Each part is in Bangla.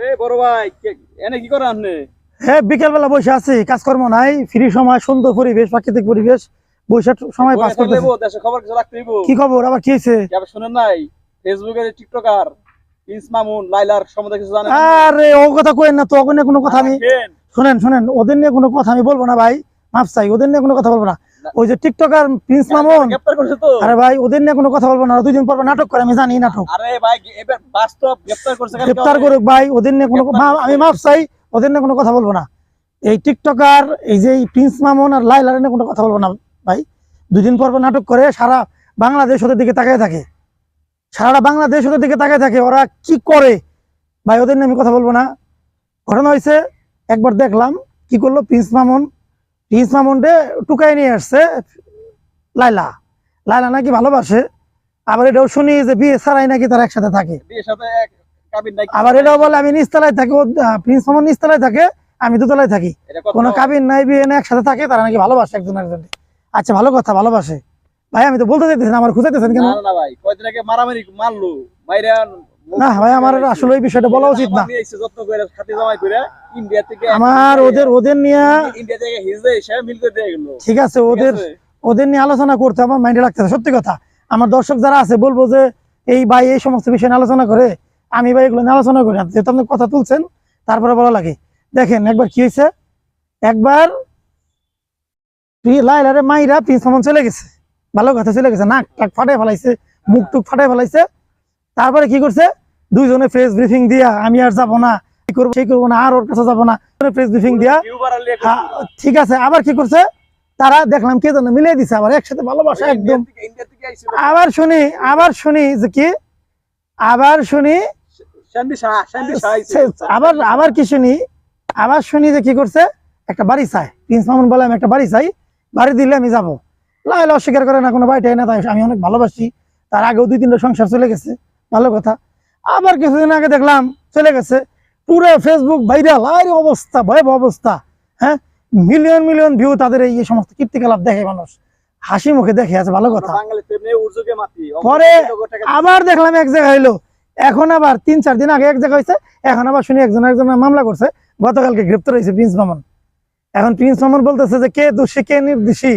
এই বড় ভাই এনে কি করেন আপনি? হ্যাঁ বিকেলবেলা বসে আছি কাজকর্ম নাই ফ্রি সময় সুন্দর পরিবেশ প্রাকৃতিক পরিবেশ বসে সময় পাস করতেছি। দেশে খবর কিছু রাখতে কি খবর আবার কি হয়েছে? শুনেন নাই? ফেসবুকে টিকটকার লাইলার সম্বন্ধে কিছু জানেন? আরে ও কথা কইেন না তো ওকে নিয়ে কোনো কথা আমি শুনেন শুনেন ওদের নিয়ে কোনো কথা আমি বলব না ভাই মাফ চাই ওদের নিয়ে কোনো কথা বলব না। ওই যে টিকটকার প্রিন্স মামুন। আরে ভাই ওদের নিয়ে কোনো কথা বলব না ওরা দুই দিন পর নাটক করে আমি জানি নাটক। আরে ভাই এবার বাস্তব গ্রেপ্তার করছে করুক ভাই ওদের নিয়ে কোনো। আমি মাফ চাই ওদের নিয়ে কোনো কথা বলব না। এই টিকটকার এই যে প্রিন্স মামুন আর লাইলার নিয়ে কোনো কথা বলব না ভাই। দুদিন পর নাটক করে সারা বাংলাদেশ ওদের দিকে তাকিয়ে থাকে। সারাটা বাংলাদেশ ওদের দিকে তাকিয়ে থাকে ওরা কি করে? ভাই ওদের নিয়ে আমি কথা বলব না। ঘটনা হয়েছে একবার দেখলাম কি করল প্রিন্স মামুন? মামুনকে টুকাই নিয়ে আসছে লাইলা লাইলা নাকি ভালোবাসে। আবার এটাও শুনি যে বিয়ে ছাড়াই নাকি তারা একসাথে থাকে। আবার এটাও বলে আমি নিচতলায় থাকি প্রিন্স মামুন নিচতলায় থাকে আমি দোতলায় থাকি। কোনো কাবিন নাই বিয়ে না একসাথে থাকে তারা নাকি ভালোবাসে একজন একজনকে আচ্ছা ভালো কথা ভালোবাসে। ভাই আমি তো বলতে চাইতেছেন আমার খুঁজাইতেছেন কেন? না ভাই কয়দিন আগে মারামারি মারলো মাইরা না ভাই আমার আসলে এই বিষয়টা বলা উচিত না। আমার ওদের ওদের নিয়ে ঠিক আছে ওদের ওদের নিয়ে আলোচনা করতে আমার মাইন্ডে লাগতেছে সত্যি কথা আমার দর্শক যারা আছে বলব যে এই ভাই এই সমস্ত বিষয় নিয়ে আলোচনা করে আমি ভাই এগুলো নিয়ে আলোচনা করি না। যেহেতু আপনি কথা তুলছেন তারপরে বলা লাগে। দেখেন একবার কি হয়েছে? একবার লাইলারে মাইরা প্রিন্স মামুন চলে গেছে। ভালো কথা চলে গেছে। নাক টাক ফাটাই ফেলাইছে মুখ টুক ফাটাই ফেলাইছে। তারপরে কি করছে? দুইজনে ফ্রেশ ব্রিফিং দিয়া আমি আর যাব না কি করব সেই করব না আর ওর কাছে যাব না। ফ্রেশ ব্রিফিং দিয়া হ্যাঁ, ঠিক আছে আবার কি করছে তারা দেখলাম কে যেন মিলিয়ে দিছে আবার একসাথে ভালোবাসা একদম। আবার শুনি আবার শুনি যে কি আবার শুনি আবার আবার কি শুনি আবার শুনি যে কি করছে একটা বাড়ি চাই প্রিন্স মামুন বলে আমি একটা বাড়ি চাই বাড়ি দিলে আমি যাব। লাইলা অস্বীকার করে না কোনো বাড়িটাই না তাই আমি অনেক ভালোবাসি তার আগেও দুই তিনটা সংসার চলে গেছে ভালো কথা। আবার কিছুদিন আগে দেখলাম চলে গেছে। পুরো ফেসবুক ভাইরাল আর অবস্থা, ভয়াবহ অবস্থা হ্যাঁ? মিলিয়ন মিলিয়ন ভিউ তাদের এই সমস্ত কীর্তিকলাপ দেখে মানুষ। হাসি মুখে দেখে আছে, ভালো কথা। পরে আবার দেখলাম এক জায়গায় হইল। এখন আবার তিন, চার দিন আগে এক জায়গায় হয়েছে এখন আবার শুনি একজন একজনের মামলা করছে। গতকালকে গ্রেপ্তার হয়েছে প্রিন্স মামুন। এখন প্রিন্স মামুন বলতেছে যে, কে দোষী, কে নির্দোষী?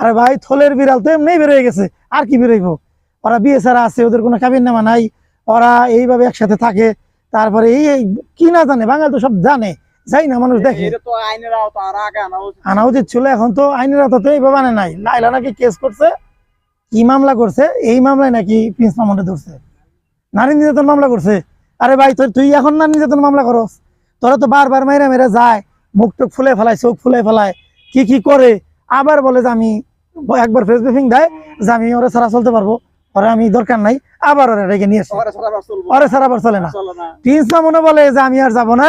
আরে ভাই, থলের বিড়াল তো এমনি বেরোয় গেছে। আর কি বেরোইবো ওরা বিয়ে ছাড়া আছে, ওদের কোনো কাবিন নামা নাই। ওরা এইভাবে একসাথে থাকে তারপরে এই কি না জানে বাঙালি তো সব জানে যাই না মানুষ দেখে। আনা উচিত ছিল। এখন তো আইনের আওতা তো এইভাবে আনে নাই। লাইলা নাকি কেস করছে কি মামলা করছে এই মামলায় নাকি প্রিন্স মামুনকে ধরছে। নারী নির্যাতন মামলা করছে। আরে ভাই তুই তুই এখন নারী নির্যাতন মামলা করস। তোরা তো বারবার মেরে মেরে যায় মুখ টুক ফুলে ফেলায় চোখ ফুলে ফেলায় কি কি করে? আবার বলে যে আমি একবার ফেস ব্রিফিং দেয় যে আমি ওরা ছাড়া চলতে পারব। ওরা আমি দরকার নাই আবার ওরা রেখে নিয়ে আসে। ওরা সারা আবার চলে না। চলে না। প্রিন্স মামুনও বলে যে আমি আর যাব না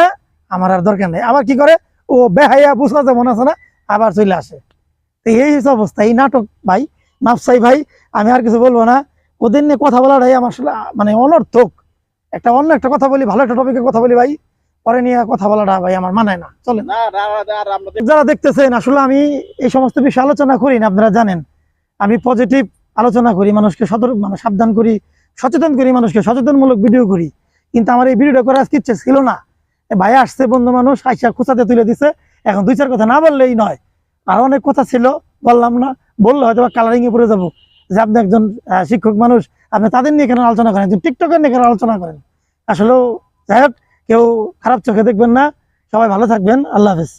আমার আর দরকার নেই। আবার কি করে? ও বেহাইয়া বুঝা যেমন আছে না আবার চলে আসে। তো এই অবস্থা এই নাটক ভাই মাপসাই ভাই আমি আর কিছু বলব না। ওদের নিয়ে কথা বলাটাই আমার আসলে মানে অনর্থক। একটা অন্য একটা কথা বলি ভালো একটা টপিকের কথা বলি ভাই। পরে নিয়ে কথা বলাটা ভাই আমার মানায় না। চলে না না না, যারা দেখতেছেন আসলে আমি এই সমস্ত বিষয়ে আলোচনা করি না আপনারা জানেন। আমি পজিটিভ আলোচনা করি, মানুষকে সতর্ক মানে সাবধান করি, সচেতন করি মানুষকে, সচেতনমূলক ভিডিও করি। কিন্তু আমার এই ভিডিওটা করার আজকে ইচ্ছে ছিল না। ভাই আসছে, বন্ধু মানুষ, আইসা খোঁচাতে তুলে দিছে। এখন দুই, চার কথা না বললেই নয়। আর অনেক কথা ছিল, বললাম না, বললে হয়তো কালারিং এ পড়ে যাব। যে আপনি একজন শিক্ষক মানুষ, আপনি তাদের নিয়ে কেন আলোচনা করেন? একজন টিকটকের নিয়ে কেন আলোচনা করেন? আসলেও যাই হোক, কেউ খারাপ চোখে দেখবেন না। সবাই ভালো থাকবেন, আল্লাহ হাফেজ।